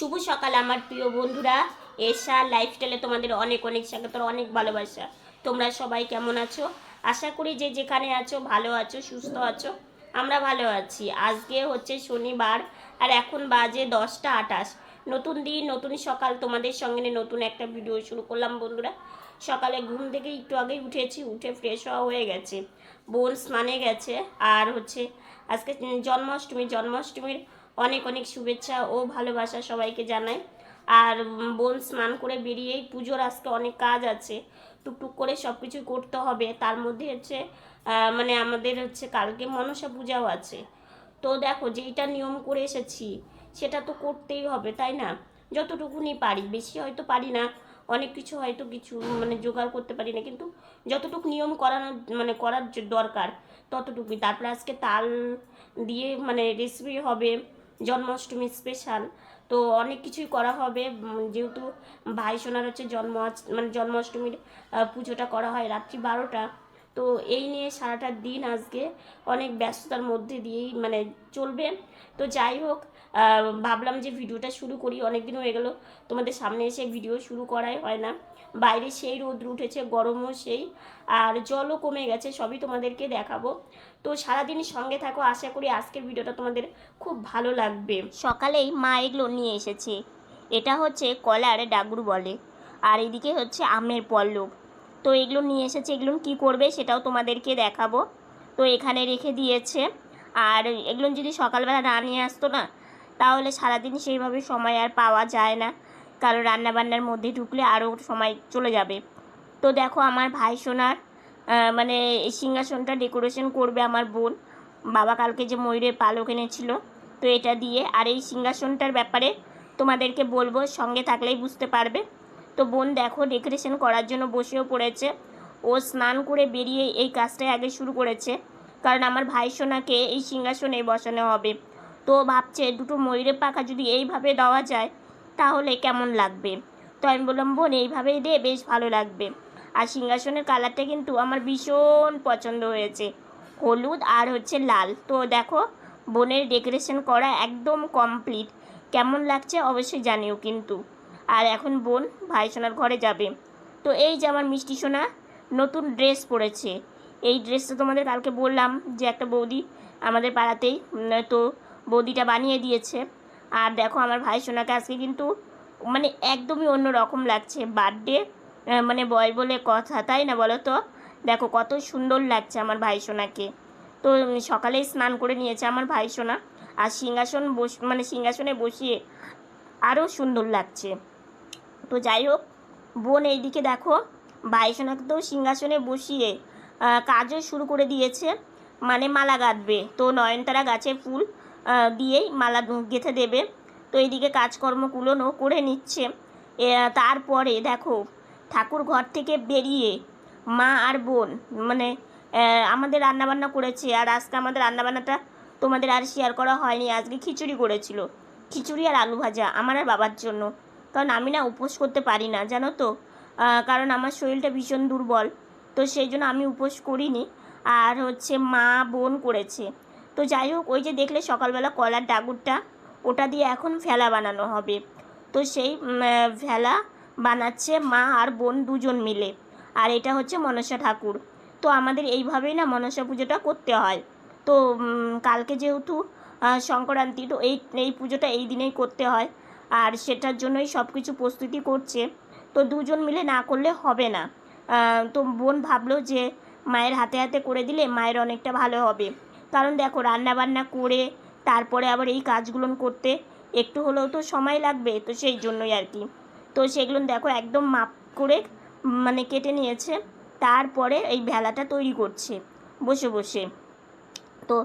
শুভ সকাল, আমার প্রিয় বন্ধুরা। এশা লাইফস্টাইলে তোমাদের অনেক অনেক স্বাগত, অনেক ভালোবাসা। তোমরা সবাই কেমন আছো? আশা করি যে যেখানে আছো, ভালো আছো, সুস্থ আছো, আমরা ভালো আছি। আজকে হচ্ছে শনিবার, আর এখন বাজে দশটা আটাশ নতুন দিন, নতুন সকাল, তোমাদের সঙ্গে নতুন একটা ভিডিও শুরু করলাম বন্ধুরা। সকালে ঘুম থেকে একটু আগেই উঠেছি, উঠে ফ্রেশ হওয়া হয়ে গেছে। বোন স্নানে গেছে, আর হচ্ছে আজকে জন্মাষ্টমী, জন্মাষ্টমীর অনেক অনেক শুভেচ্ছা ও ভালোবাসা সবাইকে জানাই। আর বোন স্নান করে বেরিয়েই পুজোর আজকে অনেক কাজ আছে। টুকটুক করে সব কিছু করতে হবে। তার মধ্যে হচ্ছে মানে আমাদের হচ্ছে কালকে মনসা পূজাও আছে। তো দেখো যেইটা নিয়ম করে এসেছি, সেটা তো করতেই হবে, তাই না? যতটুকুনি পারি, বেশি হয়তো পারি না, অনেক কিছু হয়তো কিছু মানে জোগাড় করতে পারি না, কিন্তু যতটুকু নিয়ম করানো মানে করার দরকার, ততটুকুই। তারপরে আজকে তাল দিয়ে মানে রেসিপি হবে জন্মাষ্টমী স্পেশাল তো অনেক কিছুই করা হবে। যেহেতু ভাই সোনার হচ্ছে জন্ম মানে জন্মাষ্টমীর পুজোটা করা হয় রাত্রি বারোটা। তো এই নিয়ে সারাটা দিন আজকে অনেক ব্যস্ততার মধ্যে দিয়েই মানে চলবে। তো যাই হোক ভাবলাম যে ভিডিওটা শুরু করি। অনেক দিন হয়ে গেল তোমাদের সামনে এসে ভিডিও শুরু করাই হয় না। বাইরে সেই রোদ্র উঠেছে, গরমও সেই, আর জলও কমে গেছে, সবই তোমাদেরকে দেখাবো। তো সারাদিন সঙ্গে থাকো, আশা করি আজকের ভিডিওটা তোমাদের খুব ভালো লাগবে। সকালেই মা এগুলো নিয়ে এসেছে। এটা হচ্ছে কলার ডাগুর বলে, আর এদিকে হচ্ছে আমের পল্লব। তো এগুলো নিয়ে এসেছে এগুলো কি করবে সেটাও তোমাদেরকে দেখাবো। তো এখানে রেখে দিয়েছে, আর এগুলো যদি সকালবেলা না নিয়ে আসতো না, তাহলে সারাদিন সেইভাবে সময় আর পাওয়া যায় না। কারণ রান্নাবান্নার মধ্যে ঢুকলে আরও সময় চলে যাবে। তো দেখো আমার ভাই সোনার মানে এই সিংহাসনটা ডেকোরেশন করবে আমার বোন। বাবা কালকে যে ময়ূরের পালক এনেছিল, তো এটা দিয়ে। আর এই সিংহাসনটার ব্যাপারে তোমাদেরকে বলব, সঙ্গে থাকলেই বুঝতে পারবে। তো বোন দেখো ডেকোরেশন করার জন্য বসেও পড়েছে। ও স্নান করে বেরিয়ে এই কাজটাই আগে শুরু করেছে। কারণ আমার ভাই সোনাকে এই সিংহাসনে বসানো হবে। তো ভাবছে দুটো ময়ূরের পাখা যদি এইভাবে দেওয়া যায় তাহলে কেমন লাগবে? তো আমি বললাম, বোন, এইভাবেই দে, বেশ ভালো লাগবে। আর সিংহাসনের কালারটা কিন্তু আমার ভীষণ পছন্দ হয়েছে। হলুদ আর হচ্ছে লাল। তো দেখো, বোনের ডেকোরেশন করা একদম কমপ্লিট। কেমন লাগছে অবশ্যই জানিও কিন্তু। আর এখন বোন, ভাই সোনার ঘরে যাবে। তো এই যে আমার মিষ্টি সোনা, নতুন ড্রেস পরেছে। এই ড্রেসটা তোমাদের কালকে বললাম যে একটা বৌদি আমাদের পাড়াতেই তো বৌদিটা বানিয়ে দিয়েছে। আর দেখো আমার ভাই সোনাকে আজকে কিন্তু মানে একদমই অন্য রকম লাগছে বার্থডে মানে বয় বলে কথা তাই না বলো তো? দেখো কত সুন্দর লাগছে আমার ভাই সোনাকে। তো উম, সকালেই স্নান করে নিয়েছে আমার ভাই সোনা আর সিংহাসন বস মানে সিংহাসনে বসিয়ে আরও সুন্দর লাগছে। তো যাই হোক বোন এইদিকে দেখো ভাই সোনাকে তো সিংহাসনে বসিয়ে কাজও শুরু করে দিয়েছে মানে মালা গাঁথবে তো নয়নতারা গাছে ফুল দিয়েই মালা গেঁথে দেবে। তো এইদিকে কাজকর্মগুলোও করে নিচ্ছে। তারপরে দেখো, ঠাকুর ঘর থেকে বেরিয়ে মা আর বোন মানে আমাদের রান্নাবান্না করেছে। আর আজকে আমাদের রান্নাবান্নাটা তোমাদের আর শেয়ার করা হয়নি। আজকে খিচুড়ি করেছিল। খিচুড়ি আর আলু ভাজা আমার আর বাবার জন্য। কারণ আমি না উপোস করতে পারি না, জানো তো? কারণ আমার শরীরটা ভীষণ দুর্বল। তো সেই জন্য আমি উপোস করিনি। আর হচ্ছে মা বোন করেছে। তো যাই হোক, ওই যে দেখলে সকালবেলা কলার ডাগুরটা, ওটা দিয়ে এখন ভেলা বানানো হবে। তো সেই ভেলা বানাচ্ছে মা আর বোন দুজন মিলে। আর এটা হচ্ছে মনসা ঠাকুর। তো আমাদের এইভাবেই না মনসা পুজোটা করতে হয়। তো কালকে যেহেতু সংক্রান্তি, তো এই এই পুজোটা এই দিনেই করতে হয়। আর সেটার জন্যই সব কিছু প্রস্তুতি করছে। তো দুজন মিলে না করলে হবে না। তো বোন ভাবলো যে, মায়ের হাতে হাতে করে দিলে মায়ের অনেকটা ভালো হবে। কারণ দেখো রান্না বান্না করে তারপরে আবার এই কাজগুলো করতে একটু হলেও তো সময় লাগবে, তো সেই জন্যই আর কি। তো সেগুলো দেখো একদম মাপ করে মানে কেটে নিয়েছে, তারপরে এই ভেলাটা তৈরি করছে, বসে বসে। তো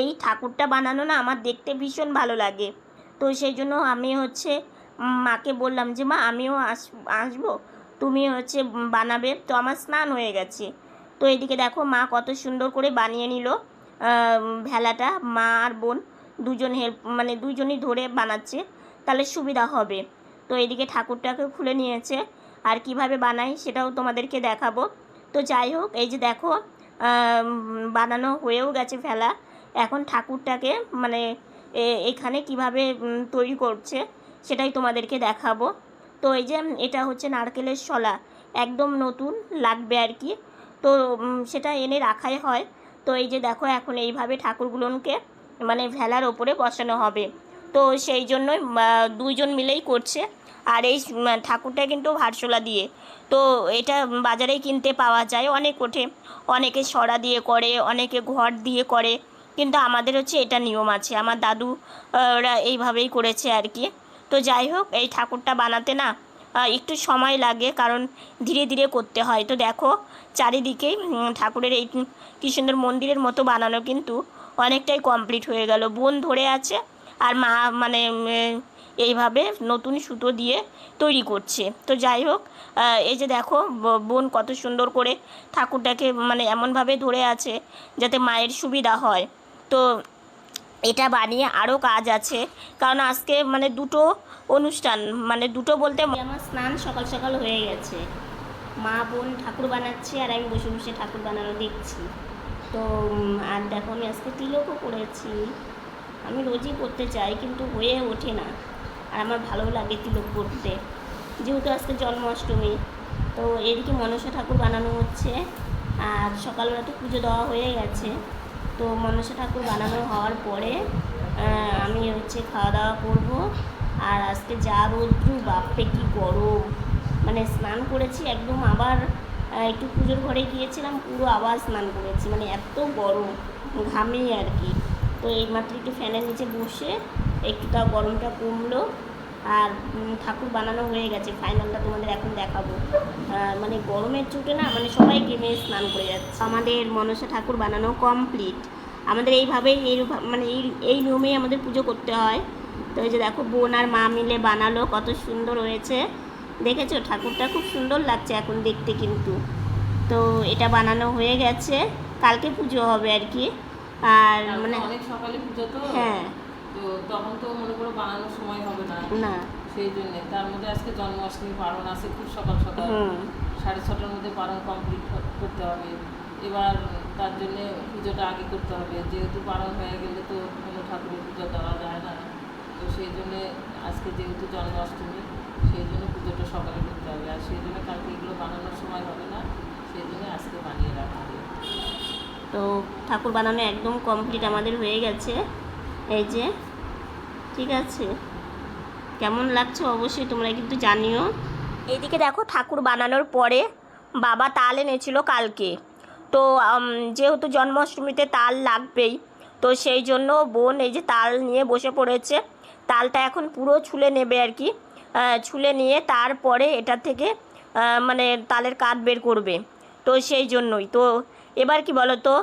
এই ঠাকুরটা বানানো না আমার দেখতে ভীষণ ভালো লাগে। তো সেই জন্য আমি হচ্ছে মাকে বললাম যে, মা, আমিও আস, আসব, তুমি হচ্ছে বানাবে। তো আমার স্নান হয়ে গেছে। তো এদিকে দেখো মা কত সুন্দর করে বানিয়ে নিল। ভেলাটা, মা আর বোন দুজন হেল্প মানে দুজনই ধরে বানাচ্ছে, তাহলে সুবিধা হবে। তো এদিকে ঠাকুরটাকে খুলে নিয়েছে, আর কীভাবে বানাই সেটাও তোমাদেরকে দেখাবো। তো যাই হোক, এই যে দেখো বানানো হয়েও গেছে ফেলা এখন ঠাকুরটাকে মানে এখানে কীভাবে তৈরি করছে সেটাই তোমাদেরকে দেখাবো। তো এই যে, এটা হচ্ছে নারকেলের শলা, একদম নতুন লাগবে আর কি। তো সেটা এনে রাখাই হয়। তো এই যে দেখো এখন এইভাবে ঠাকুরগুলোকে মানে ভেলার ওপরে বসানো হবে। তো সেই জন্যই আহ, দুইজন মিলেই করছে। আর এই ঠাকুরটা কিন্তু ভারশোলা দিয়ে। তো এটা বাজারেই কিনতে পাওয়া যায় অনেক ওঠে। অনেকে সরা দিয়ে করে অনেকে ঘর দিয়ে করে। কিন্তু আমাদের হচ্ছে এটা নিয়ম আছে। আমার দাদু ওরা এইভাবেই করেছে আর কি। তো যাই হোক এই ঠাকুরটা বানাতে না একটু সময় লাগে কারণ ধীরে ধীরে করতে হয়। তো দেখো চারিদিকেই উম, ঠাকুরের এই কি সুন্দর মন্দিরের মতো বানানো কিন্তু অনেকটাই কমপ্লিট হয়ে গেল। বোন ধরে আছে আর মা মানে এইভাবে নতুন সুতো দিয়ে তৈরি করছে। তো যাই হোক এই যে দেখো বোন কত সুন্দর করে ঠাকুরটাকে মানে এমনভাবে ধরে আছে যাতে মায়ের সুবিধা হয়। তো এটা বানিয়ে আরও কাজ আছে। কারণ আজকে মানে দুটো অনুষ্ঠান মানে দুটো বলতে আমার স্নান সকাল সকাল হয়ে গেছে। মা বোন ঠাকুর বানাচ্ছে আর আমি বসে বসে ঠাকুর বানানো দেখছি। তো আর দেখো আমি আজকে তিলকও করেছি। আমি রোজই করতে চাই কিন্তু হয়ে ওঠে না। আর আমার ভালো লাগে তিলক করতে। যেহেতু আজকে জন্মাষ্টমী, তো এদিকে মনসা ঠাকুর বানানো হচ্ছে। আর সকালবেলা তো পুজো দেওয়া হয়ে গেছে। তো মনসা ঠাকুর বানানো হওয়ার পরে আমি হচ্ছে খাওয়া দাওয়া করব। আর আজকে যা রৌদ্রু, বাপরে কি গরম! মানে স্নান করেছি, একদম আবার একটু পুজোর ঘরে গিয়েছিলাম, পুরো আবার স্নান করেছি। মানে এত গরম ঘামেই আর কি। তো এইমাত্র একটু ফ্যানের নিচে বসে একটু তাও গরমটা কমলো। আর ঠাকুর বানানো হয়ে গেছে, ফাইনালটা তোমাদের এখন দেখাবো। মানে গরমের চোটে না মানে সবাই গেমে স্নান করে যাচ্ছে। আমাদের মনসা ঠাকুর বানানো কমপ্লিট আমাদের এইভাবেই, এই মানে এই এই নিয়মেই আমাদের পুজো করতে হয়। তো এই যে দেখো, বোন আর মা মিলে বানালো, কত সুন্দর হয়েছে। দেখেছ? ঠাকুরটা খুব সুন্দর লাগছে এখন দেখতে কিন্তু। তো এটা বানানো হয়ে গেছে। কালকে পুজো হবে আর কি। আর মানে অনেক সকালে পুজো তো। হ্যাঁ। তো তখন তো মনে করো বানানোর সময় হবে না। না। সেই জন্য। তার মধ্যে আজকে জন্মাষ্টমী পালন আছে খুব সকাল সকাল। সাড়ে ছটার মধ্যে পালন কমপ্লিট করতে হবে। এবার তার জন্য পুজোটা আগে করতে হবে। যেহেতু পালন হয়ে গেলে তো কোনো ঠাকুরের পুজো দেওয়া যায় না। তো সেই জন্যে আজকে যেহেতু জন্মাষ্টমী সেই জন্য পুজোটা সকালে করতে হবে। আর সেই জন্য কালকে এগুলো বানানোর সময় হবে না, সেই জন্য আজকে বানিয়ে রাখা তো ঠাকুর বানানো একদম কমপ্লিট আমাদের হয়ে গেছে। এই যে, ঠিক আছে? কেমন লাগছে অবশ্যই তোমরা কিন্তু জানিও। এইদিকে দেখো ঠাকুর বানানোর পরে বাবা তাল এনেছিল কালকে। তো যেহেতু জন্মাষ্টমীতে তাল লাগবেই, তো সেই জন্য বোন এই যে তাল নিয়ে বসে পড়েছে। তালটা এখন পুরো ছুলে নেবে আর কি। ছুলে নিয়ে তারপরে এটা থেকে মানে তালের কাঠ বের করবে। তো সেই জন্যই। তো এবার কি বলো তো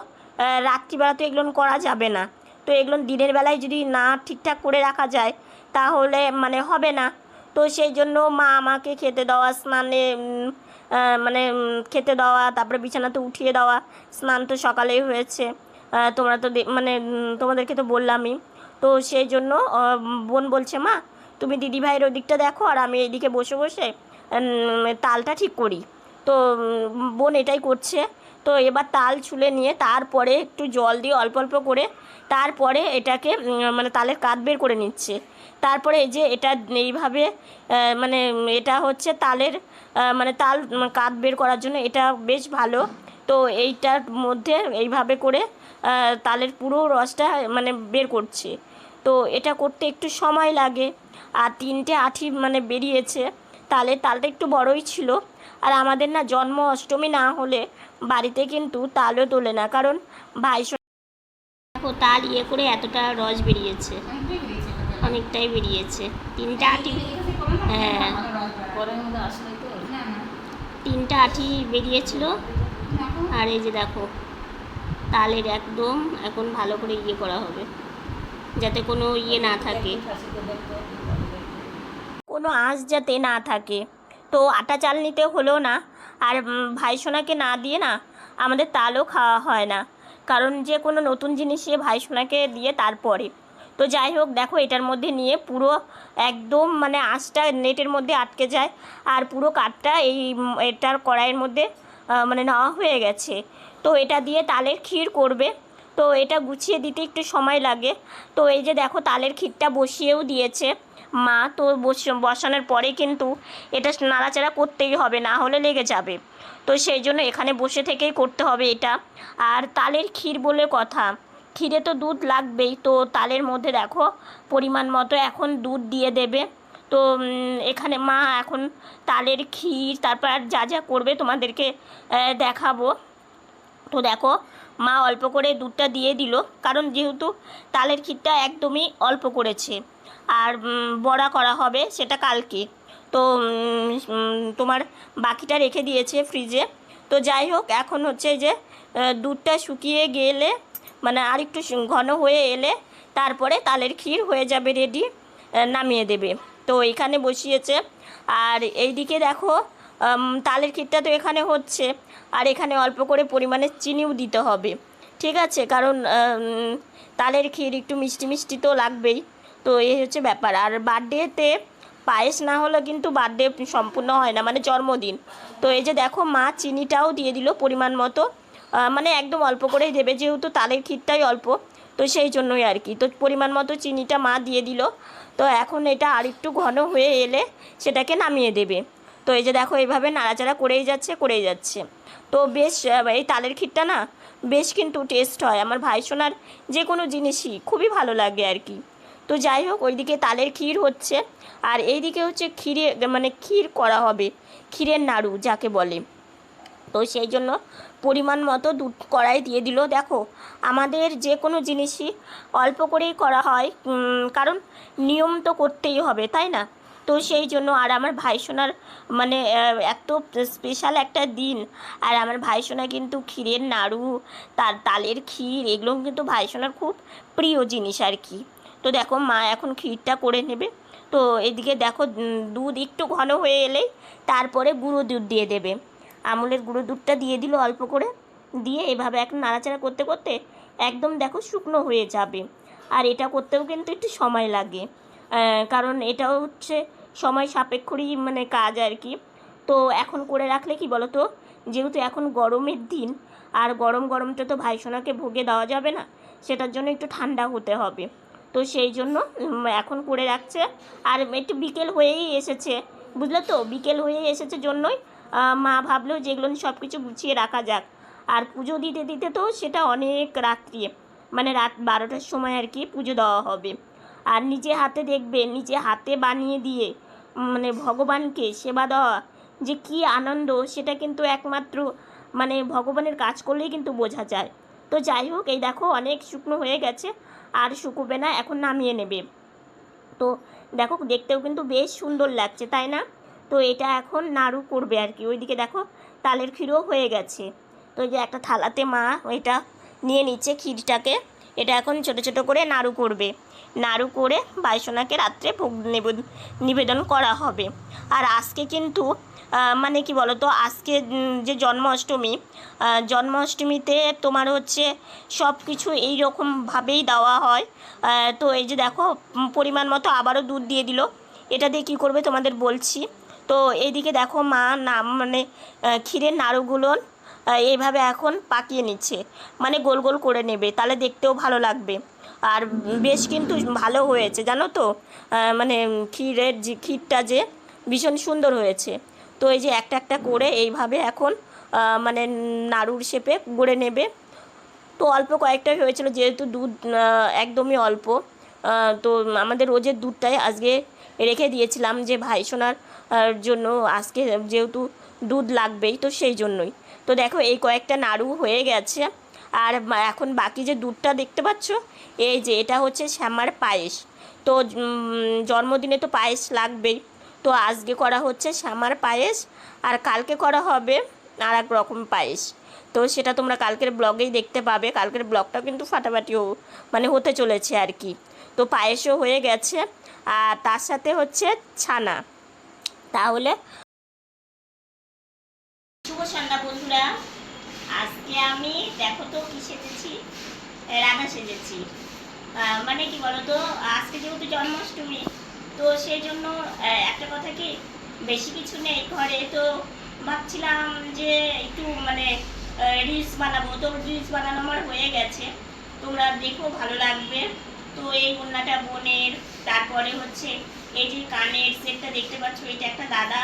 রাত্রিবেলা তো এগুলো করা যাবে না। তো এগুলো দিনের বেলায় যদি না ঠিকঠাক করে রাখা যায়, তাহলে মানে হবে না। তো সেই জন্য মা আমাকে খেতে দেওয়া, স্নানে মানে খেতে দেওয়া, তারপরে বিছানাতে উঠিয়ে দেওয়া, স্নান তো সকালেই হয়েছে। তোমরা তো মানে তোমাদেরকে তো বললামই। তো সেই জন্য বোন বলছে, মা তুমি দিদিভাইয়ের ওদিকটা দেখো আর আমি এইদিকে বসে বসে তালটা ঠিক করি। তো বোন এটাই করছে। তো এবার তাল ছুলে নিয়ে তারপরে একটু জল দিয়ে অল্প অল্প করে তারপরে এটাকে মানে তালের কাঠ বের করে নিচ্ছে। তারপরে এই যে এটা এইভাবে মানে এটা হচ্ছে তালের মানে তাল কাঠ বের করার জন্য এটা বেশ ভালো। তো এইটার মধ্যে এইভাবে করে তালের পুরো রসটা মানে বের করছে। তো এটা করতে একটু সময় লাগে। আর তিনটে আঠি মানে বেরিয়েছে। তালে তালটা একটু বড়ই ছিল। আর আমাদের না জন্ম অষ্টমী না হলে বাড়িতে কিন্তু তালও তোলে না। কারণ ভাই দেখো, তাল ইয়ে করে এতটা রস বেরিয়েছে। অনেকটাই বেরিয়েছে। তিনটা আঠি হ্যাঁ। তিনটা আঠি বেরিয়েছিল। আর এই যে দেখো, তালের একদম এখন ভালো করে ইয়ে করা হবে। যাতে কোনো ইয়ে না থাকে। কোনো আঁশ যাতে না থাকে। তো আটা চাল নিতে হলো না। আর ভাইসোনাকে না দিয়ে না, আমাদের তালও খাওয়া হয় না। কারণ যে কোনো নতুন জিনিসে ভাইসোনাকে দিয়ে তারপরে। তো যাই হোক, দেখো এটার মধ্যে নিয়ে পুরো একদম মানে আঁশটা নেটের মধ্যে আটকে যায়। আর পুরো কাঠটা এই এটার কড়াইয়ের মধ্যে মানে নেওয়া হয়ে গেছে। তো এটা দিয়ে তালের ক্ষীর করবে। তো এটা গুছিয়ে দিতে একটু সময় লাগে। তো এই যে দেখো তালের ক্ষীরটা বসিয়েও দিয়েছে। মা তো বস- বসানোর পরে কিন্তু এটা নাড়াচাড়া করতেই হবে, না হলে লেগে যাবে। তো সেই জন্য এখানে বসে থেকেই করতে হবে এটা। আর তালের ক্ষীর বলে কথা। ক্ষীরে তো দুধ লাগবেই। তো তালের মধ্যে দেখো পরিমাণ মতো এখন দুধ দিয়ে দেবে। তো এখানে মা এখন তালের ক্ষীর, তারপর যা যা করবে তোমাদেরকে দেখাবো। তো দেখো মা অল্প করে দুধটা দিয়ে দিল, কারণ যেহেতু তালের ক্ষীরটা একদমই অল্প করেছে। আর বড়া করা হবে সেটা কালকে। তো তোমার বাকিটা রেখে দিয়েছে ফ্রিজে তো যাই হোক, এখন হচ্ছে যে দুধটা শুকিয়ে গেলে মানে আর একটু ঘন হয়ে এলে তারপরে তালের ক্ষীর হয়ে যাবে রেডি নামিয়ে দেবে। তো এখানে বসিয়েছে। আর এইদিকে দেখো তালের ক্ষীরটা তো এখানে হচ্ছে। আর এখানে অল্প করে পরিমাণে চিনিও দিতে হবে। ঠিক আছে? কারণ তালের ক্ষীর একটু মিষ্টি মিষ্টি তো লাগবেই। তো এই হচ্ছে ব্যাপার। আর বার্থডেতে পায়েস না হলে কিন্তু বার্থডে সম্পূর্ণ হয় না মানে জন্মদিন। তো এই যে দেখো, মা চিনিটাও দিয়ে দিল পরিমাণ মতো। মানে একদম অল্প করেই দেবে, যেহেতু তালের ক্ষীরটাই অল্প। তো সেই জন্যই আর কি। তো পরিমাণ মতো চিনিটা মা দিয়ে দিল। তো এখন এটা আর একটু ঘন হয়ে এলে সেটাকে নামিয়ে দেবে। তো এই যে দেখো, এইভাবে নাড়াচাড়া করেই যাচ্ছে করেই যাচ্ছে। তো বেশ এই তালের ক্ষীরটা না বেশ কিন্তু টেস্ট হয়। আমার ভাই সোনার যে কোনো জিনিসই খুবই ভালো লাগে আর কি। তো যাই হোক, ওইদিকে তালের ক্ষীর হচ্ছে। আর এইদিকে হচ্ছে ক্ষীরে মানে ক্ষীর করা হবে, ক্ষীরের নাড়ু যাকে বলে। তো সেই জন্য পরিমাণ মতো দুধ কড়াই দিয়ে দিল। দেখো, আমাদের যে কোনো জিনিসই অল্প করেই করা হয়। কারণ নিয়ম তো করতেই হবে, তাই না? তো সেই জন্য আর আমার ভাইসোনার মানে এত স্পেশাল একটা দিন। আর আমার ভাইসোনা কিন্তু ক্ষীরের নাড়ু, তার তালের ক্ষীর এগুলো কিন্তু ভাইসোনার খুব প্রিয় জিনিস আর কি। তো দেখো, মা এখন ক্ষীরটা করে নেবে। তো এদিকে দেখো দুধ একটু ঘন হয়ে এলেই তারপরে গুঁড়ো দুধ দিয়ে দেবে। আমুলের গুঁড়ো দুধটা দিয়ে দিল অল্প করে। দিয়ে এভাবে এখন নাড়াচাড়া করতে করতে একদম দেখো শুকনো হয়ে যাবে। আর এটা করতেও কিন্তু একটু সময় লাগে। কারণ এটাও হচ্ছে সময় সাপেক্ষরই মানে কাজ আর কি। তো এখন করে রাখলে কি বলো তো যেহেতু এখন গরমের দিন, আর গরম গরমটা তো ভাইসোনাকে ভোগে দেওয়া যাবে না, সেটার জন্য একটু ঠান্ডা হতে হবে। তো সেই জন্য এখন করে রাখছে। আর একটু বিকেল হয়েই এসেছে, বুঝলে তো? বিকেল হয়েই এসেছে জন্যই মা ভাবলো যেগুলো সব কিছু গুছিয়ে রাখা যাক। আর পুজো দিতে দিতে তো সেটা অনেক রাত্রি মানে রাত বারোটার সময় আর কি পুজো দেওয়া হবে। আর নিজে হাতে দেখবে, নিজে হাতে বানিয়ে দিয়ে মানে ভগবানকে সেবা দেওয়া। যে কি আনন্দ, সেটা কিন্তু একমাত্র মানে ভগবানের কাজ করলেই কিন্তু বোঝা যায়। তো যাই হোক, এই দেখো অনেক শুকনো হয়ে গেছে, আর শুকোবে না, এখন নামিয়ে নেবে। তো দেখো, দেখতেও কিন্তু বেশ সুন্দর লাগছে, তাই না? তো এটা এখন নাড়ু করবে আর কি, ওইদিকে দেখো তালের ক্ষীরও হয়ে গেছে। তো যে একটা থালাতে মা, এটা নিয়ে নিচ্ছে ক্ষীরটাকে। এটা এখন ছোট ছোট করে নাড়ু করবে। নাড়ু করে বাইসোনাকে রাত্রে ভোগ নিবেদন করা হবে। আর আজকে কিন্তু মানে কি বলো তো আজকে যে জন্মাষ্টমী জন্মাষ্টমীতে তোমার হচ্ছে সব কিছু এই রকমভাবেই দেওয়া হয়। তো এই যে দেখো পরিমাণ মতো আবারও দুধ দিয়ে দিল। এটা দিয়ে কী করবে তোমাদের বলছি। তো এইদিকে দেখো মা নাম মানে ক্ষীরের নাড়ুগুলো এইভাবে এখন পাকিয়ে নিচ্ছে। মানে গোল গোল করে নেবে, তাহলে দেখতেও ভালো লাগবে। আর বেশ কিন্তু ভালো হয়েছে, জানো তো? মানে ক্ষীরের যে, ক্ষীরটা যে ভীষণ সুন্দর হয়েছে। তো এই যে একটা একটা করে এইভাবে এখন মানে নাড়ুর শেপে গড়ে নেবে। তো অল্প কয়েকটাই হয়েছিল, যেহেতু দুধ একদমই অল্প। তো আমাদের রোজের দুধটাই আজকে রেখে দিয়েছিলাম যে ভাই সোনার জন্য আজকে যেহেতু দুধ লাগবেই, তো সেই জন্যই। তো দেখো, এই কয়েকটা নাড়ু হয়ে গেছে। আর এখন বাকি যে দুধটা দেখতে পাচ্ছ, এই যে এটা হচ্ছে শ্যামার পায়েস। তো জন্মদিনে তো পায়েস লাগবেই। তো আজকে করা হচ্ছে শ্যামার পায়েস, আর কালকে করা হবে আর এক রকম পায়েস। তো সেটা তোমরা কালকের ব্লগেই দেখতে পাবে। কালকের ব্লগটা কিন্তু ফাটাফাটিও মানে হতে চলেছে আর কি। তো পায়েসও হয়ে গেছে, আর তার সাথে হচ্ছে ছানা। তাহলে শুভ সন্ধ্যা বন্ধুরা আজকে আমি দেখো তো কি সেজেছি? রাধা সেজেছি। মানে কি বলতো, আজকে যেহেতু জন্মাষ্টমী, তো সেই জন্য একটা কথা কি, বেশি কিছু নেই ঘরে। তো ভাবছিলাম যে একটু মানে রিলস বানাবো। তো রিলস বানানো আমার হয়ে গেছে। তোমরা দেখো, ভালো লাগবে। তো এই বন্যাটা বোনের, তারপরে হচ্ছে এই যে কানের সেটটা দেখতে পাচ্ছ, এটা একটা দাদা।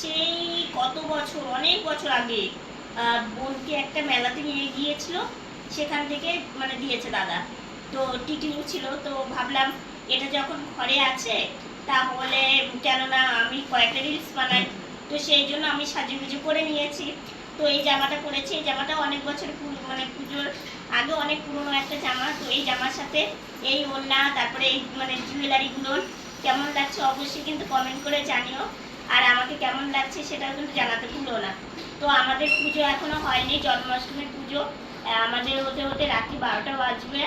সেই কত বছর, অনেক বছর আগে বোনকে একটা মেলাতে নিয়ে গিয়েছিল, সেখান থেকে মানে দিয়েছে দাদা। তো টিকলিও ছিল, তো ভাবলাম এটা যখন ঘরে আছে, তাহলে কেননা আমি কয়েকটা রিলস বানাই। তো সেই জন্য আমি সাজুগুজু করে নিয়েছি। তো এই জামাটা পরেছি, এই জামাটা অনেক বছর মানে পুজোর আগে অনেক পুরনো একটা জামা। তো এই জামার সাথে এই ওড়না, তারপরে এই মানে জুয়েলারিগুলো কেমন লাগছে অবশ্যই কিন্তু কমেন্ট করে জানিও। আর আমাকে কেমন লাগছে সেটাও কিন্তু জানাতে ভুলো না। তো আমাদের পুজো এখনও হয়নি, জন্মাষ্টমীর পুজো। আমাদের হতে হতে রাত্রি বারোটা বাজবে।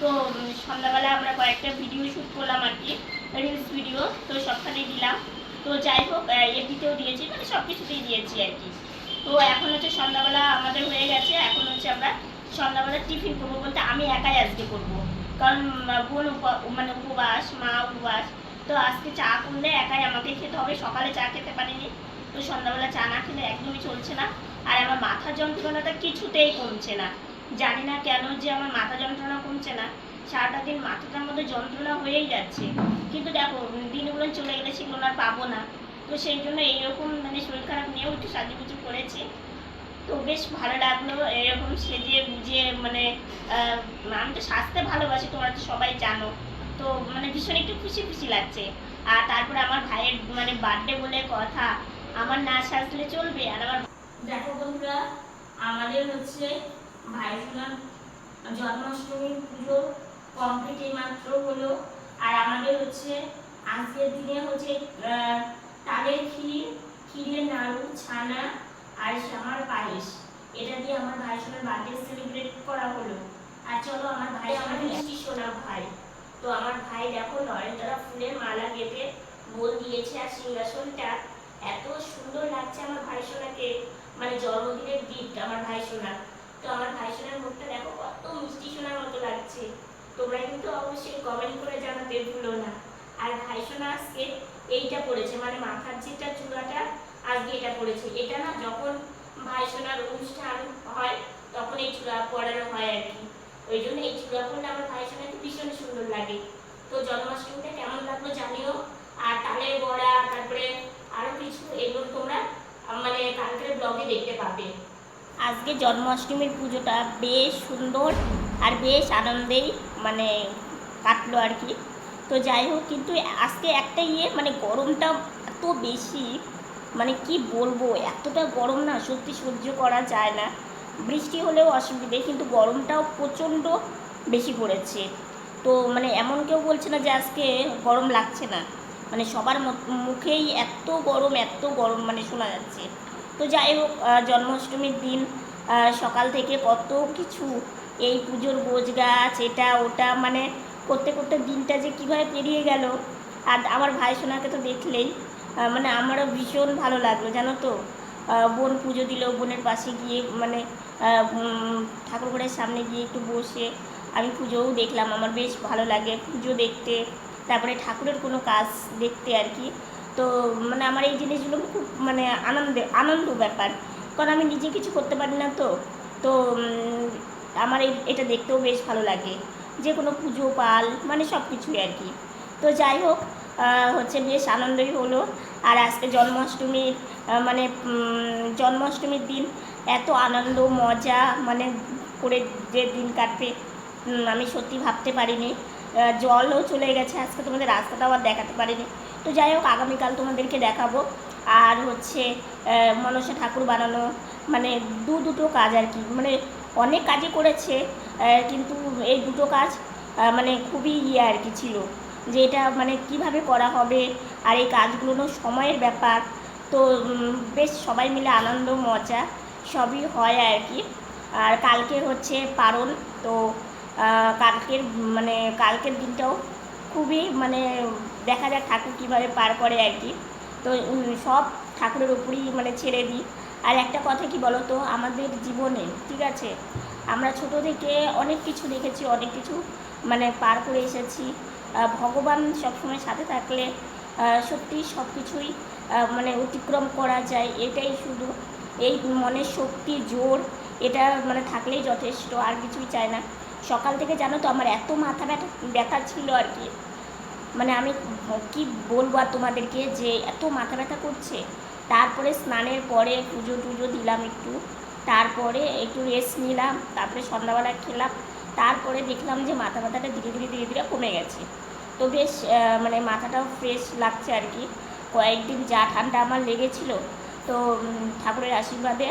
তো সন্ধ্যাবেলা আমরা কয়েকটা ভিডিও শ্যুট করলাম আর কি রিলস ভিডিও তো সবখানেই দিলাম। তো যাই হোক এপিতেও দিয়েছি মানে সব কিছুতেই দিয়েছি আর কি। তো এখন হচ্ছে সন্ধ্যাবেলা আমাদের হয়ে গেছে, এখন হচ্ছে আমরা সন্ধ্যাবেলা টিফিন করব বলতে আমি একাই আজকে করব। কারণ বোন মানে উপবাস, মা উপবাস, তো আজকে চা করলে একাই আমাকে খেতে হবে, সকালে চা খেতে পারিনি। তো সন্ধ্যাবেলা চা না খেলে একদমই চলছে না। আর আমার মাথা যন্ত্রণাটা কিছুতেই কমছে না। জানি না কেন যে আমার মাথা যন্ত্রণা কমছে না। সারাটা দিন মাথাটার মধ্যে যন্ত্রণা হয়েই যাচ্ছে। কিন্তু দেখো, দিনগুলো চলে গেলে সেগুলো আর পাবো না। তো সেই জন্য এইরকম মানে শরীর খারাপ নিয়েও একটু সাজুগুজু করেছি। তো বেশ ভালো লাগল এরকম সেজে বুঝে মানে আমি তো সাজতে ভালোবাসি, তোমরা তো সবাই জানো। তো মানে ভীষণ একটু খুশি খুশি লাগছে। আর তারপরে আমার ভাইয়ের মানে বার্থডে বলে কথা আমার না সাজলে চলবে আর আমার দেখো বন্ধুরা, আমাদের হচ্ছে ভাইজুলার জন্মাষ্টমীর পুজো কমপ্লিট মাত্র হলো। আর আমাদের হচ্ছে আজকের দিনে হচ্ছে তালের ক্ষীর, ক্ষীরের নাড়ু, ছানা, আর আমার পায়েস। এটা দিয়ে আমার ভাই সোনার বার্থডে সেলিব্রেট করা হলো। আর চলো আমার ভাই, আমার মিষ্টি সোনা ভাই। তো আমার ভাই দেখো নয়নতারা ফুলের মালা গেঁথে বোল দিয়েছে আর সিংহাসনটা। এত সুন্দর লাগছে আমার ভাই সোনাকে মানে জন্মদিনের গিফট আমার ভাই সোনা। তো আমার ভাই সোনার মুখটা দেখো, কত মিষ্টি সোনার মতো লাগছে। তোমরা কিন্তু অবশ্যই কমেন্ট করে জানাতে ভুলো না। আর ভাই সোনা আজকে এইটা পড়েছে মানে মাথার যেটা চূড়াটা আজকে এটা পড়েছে। এটা না যখন ভাই সোনার অনুষ্ঠান হয়, তখন এই চূড়া পড়ানো হয় আর কি। ওই জন্য এই চূড়া পড়লে আমার ভাই সোনাকে ভীষণ সুন্দর লাগে। তো জন্মাষ্টমীটা কেমন লাগল জানিও? আর তালের বড়া, তারপরে আরও কিছু এগুলো তোমরা মানে কালকের ব্লগে দেখতে পাবে। আজকে জন্মাষ্টমীর পুজোটা বেশ সুন্দর আর বেশ আনন্দেই মানে কাটলো আর কি। তো যাই হোক, কিন্তু আজকে একটা ইয়ে মানে গরমটা এত বেশি মানে কি বলব, এতটা গরম না, সত্যি সহ্য করা যায় না। বৃষ্টি হলেও অসুবিধে, কিন্তু গরমটাও প্রচণ্ড বেশি পড়েছে। তো মানে এমন কেউ বলছে না যে আজকে গরম লাগছে না। মানে সবার মুখেই এত গরম এত গরম মানে শোনা যাচ্ছে। তো যাই হোক জন্মাষ্টমীর দিন সকাল থেকে কত কিছু এই পুজোর গোছ গাছ এটা ওটা মানে করতে করতে দিনটা যে কীভাবে পেরিয়ে গেল। আর আমার ভাই সোনাকে তো দেখলেই মানে আমারও ভীষণ ভালো লাগল জানো তো? বোন পুজো দিল বোনের পাশে গিয়ে মানে আহ, উম, ঠাকুরঘরের সামনে গিয়ে একটু বসে আমি পুজোও দেখলাম আমার বেশ ভালো লাগে পুজো দেখতে। তারপরে ঠাকুরের কোনো কাজ দেখতে আর কি। তো মানে আমার এই জিনিসগুলো খুব মানে আনন্দে, আনন্দ ব্যাপার। কারণ আমি নিজে কিছু করতে পারি না তো। তো আমার এই, এটা দেখতেও বেশ ভালো লাগে। যে কোনো পুজো, পাল মানে সব কিছুই আর কি। তো যাই হোক হচ্ছে বেশ আনন্দই হলো। আর আজকে জন্মাষ্টমীর মানে জন্মাষ্টমীর দিন এত আনন্দ, মজা মানে করে যে দিন কাটবে আমি সত্যি ভাবতে পারিনি। জলও চলে গেছে। আজকে তোমাদের রাস্তাটাও আর দেখাতে পারিনি। তো যাই হোক, আগামীকাল তোমাদেরকে দেখাবো। আর হচ্ছে মনসা ঠাকুর বানানো মানে দু দুটো কাজ আর কি। মানে অনেক কাজই করেছে কিন্তু এই দুটো কাজ মানে খুবই ইয়ে আর কি ছিল। যে এটা মানে কীভাবে করা হবে, আর এই কাজগুলো সময়ের ব্যাপার। তো বেশ সবাই মিলে আনন্দ, মজা, সবই হয় আর কি। আর কালকে হচ্ছে পারণ, তো কালকের মানে কালকের দিনটাও খুবই মানে দেখা যাক ঠাকুর কীভাবে পার করে আর কি। তো সব ঠাকুরের উপরই মানে ছেড়ে দিই। আর একটা কথা কি বলো তো? আমাদের জীবনে, ঠিক আছে? আমরা ছোট থেকে অনেক কিছু দেখেছি, অনেক কিছু মানে পার করে এসেছি। ভগবান সবসময় সাথে থাকলে সত্যি সব কিছুই মানে অতিক্রম করা যায়, এটাই শুধু। এই মনের শক্তি, জোর, এটা মানে থাকলেই যথেষ্ট, আর কিছুই চায় না। সকাল থেকে জানো তো আমার এত মাথা ব্যথা ব্যথা ছিল আর কি। মানে আমি কি বলব আর তোমাদেরকে যে এত মাথা ব্যথা করছে। তারপরে স্নানের পরে পুজো টুজো দিলাম একটু, তারপরে একটু রেস্ট নিলাম, তারপরে সন্ধ্যাবেলা খেলাম, তারপরে দেখলাম যে মাথা ব্যথাটা ধীরে ধীরে ধীরে ধীরে কমে গেছে। তো বেশ মানে মাথাটাও ফ্রেশ লাগছে আর কি। কয়েকদিন যা ঠান্ডা আমার লেগেছিল, তো ঠাকুরের আশীর্বাদে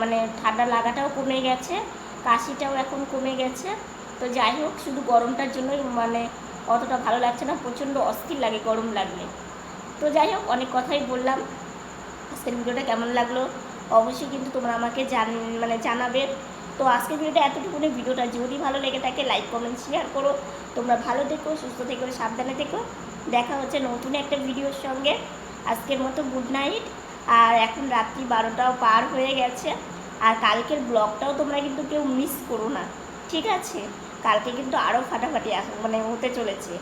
মানে ঠান্ডা লাগাটাও কমে গেছে। কাশিটাও এখন কমে গেছে। তো যাই হোক, শুধু গরমটার জন্যই মানে অতটা ভালো লাগছে না, প্রচণ্ড অস্থির লাগে, গরম লাগলে। তো যাই হোক, অনেক কথাই বললাম। আজকের ভিডিওটা কেমন লাগল? অবশ্যই কিন্তু তোমরা আমাকে জান মানে জানাবে। তো আজকের ভিডিওটা এতটুকুনি। ভিডিওটা যদি ভালো লেগে থাকে, লাইক, কমেন্ট, শেয়ার করো। তোমরা ভালো থেকো, সুস্থ থেকো, সাবধানে থেকো। দেখা হচ্ছে নতুন একটা ভিডিওর সঙ্গে। আজকের মতো গুড নাইট। আর এখন রাত্রি বারোটাও পার হয়ে গেছে। আর কালকের ব্লগটাও তোমরা কিন্তু কেউ মিস করো না। ঠিক আছে? কালকে কিন্তু আরও ফাটাফাটি মানে হতে চলেছে।